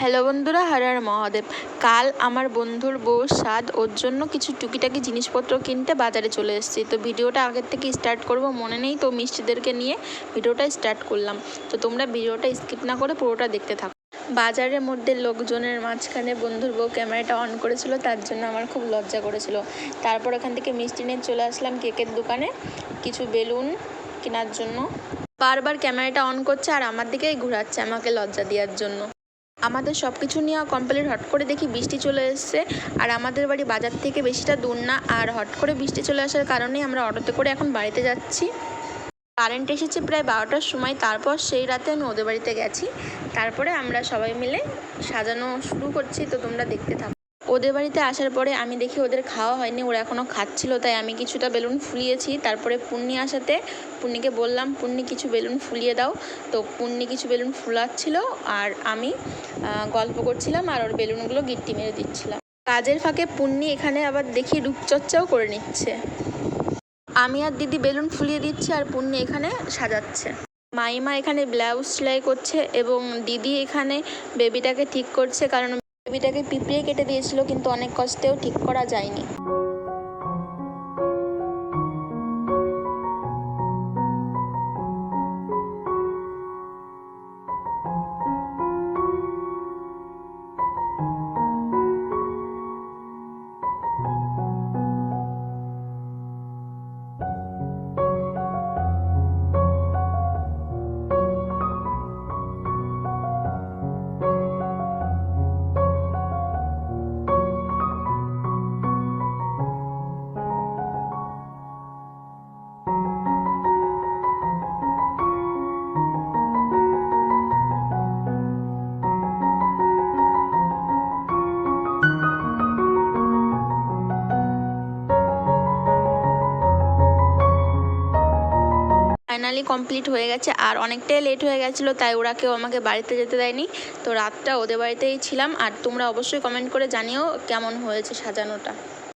Hello বন্ধুরা, হর হর মহাদেব। কাল আমার বন্ধুর বউ স্বাদ, ওর জন্য কিছু টুকিটাকি জিনিসপত্র কিনতে বাজারে চলে এসেছি। তো ভিডিওটা আগের থেকে স্টার্ট করব, মনে নেই তো মিষ্টিদেরকে নিয়ে ভিডিওটা স্টার্ট করলাম। তো তোমরা ভিডিওটা স্কিপ না করে পুরোটা দেখতে থাকো। বাজারের মধ্যে লোকজনের মাঝখানে বন্ধুর বউ ক্যামেরাটা অন করেছিল, তার জন্য আমার খুব লজ্জা করেছিল। তারপর ওখান থেকে মিষ্টি নিয়ে চলে আসলাম কেকের দোকানে, কিছু বেলুন কেনার জন্য। বারবার ক্যামেরাটা অন করছে আর আমার দিকেই ঘোরাচ্ছে আমাকে লজ্জা দেওয়ার জন্য। আমাদের সব কিছু নিয়ে কমপ্লিট হট করে দেখি বৃষ্টি চলে এসছে। আর আমাদের বাড়ি বাজার থেকে বেশিটা দূর না। আর হট করে বৃষ্টি চলে আসার কারণে আমরা অটোতে করে এখন বাড়িতে যাচ্ছি। কারেন্ট এসেছে প্রায় বারোটার সময়। তারপর সেই রাতে আমি ওদের বাড়িতে গেছি। তারপরে আমরা সবাই মিলে সাজানো শুরু করছি। তো তোমরা দেখতে থাকো। ওদের বাড়িতে আসার পরে আমি দেখি ওদের খাওয়া হয়নি, ওরা এখনও খাচ্ছিল, তাই আমি কিছুটা বেলুন ফুলিয়েছি। তারপরে পুন্নি আসাতে পুন্নিকে বললাম, পুন্নি, কিছু বেলুন ফুলিয়ে দাও। তো পুন্নি কিছু বেলুন ফুলাচ্ছিল আর আমি গল্প করছিলাম আর ওর বেলুনগুলো গিট্টি মেরে দিচ্ছিলাম। কাজের ফাঁকে পুন্নি এখানে আবার দেখি রূপচর্চাও করে নিচ্ছে। আমি আর দিদি বেলুন ফুলিয়ে দিচ্ছি আর পুন্নি এখানে সাজাচ্ছে। মাইমা এখানে ব্লাউজ সেলাই করছে এবং দিদি এখানে বেবিটাকে ঠিক করছে কারণ বেবিটাকে পিঁপড়ে কেটে দিয়েছিল কিন্তু অনেক কষ্টেও ঠিক করা যায়নি। ফাইনালি কমপ্লিট হয়ে গেছে। আর অনেকটাই লেট হয়ে গেছিল, তাই ওরা কেউ আমাকে বাড়িতে যেতে দেয়নি। তো রাতটা ওদের বাড়িতেই ছিলাম। আর তোমরা অবশ্যই কমেন্ট করে জানিও কেমন হয়েছে সাজানোটা।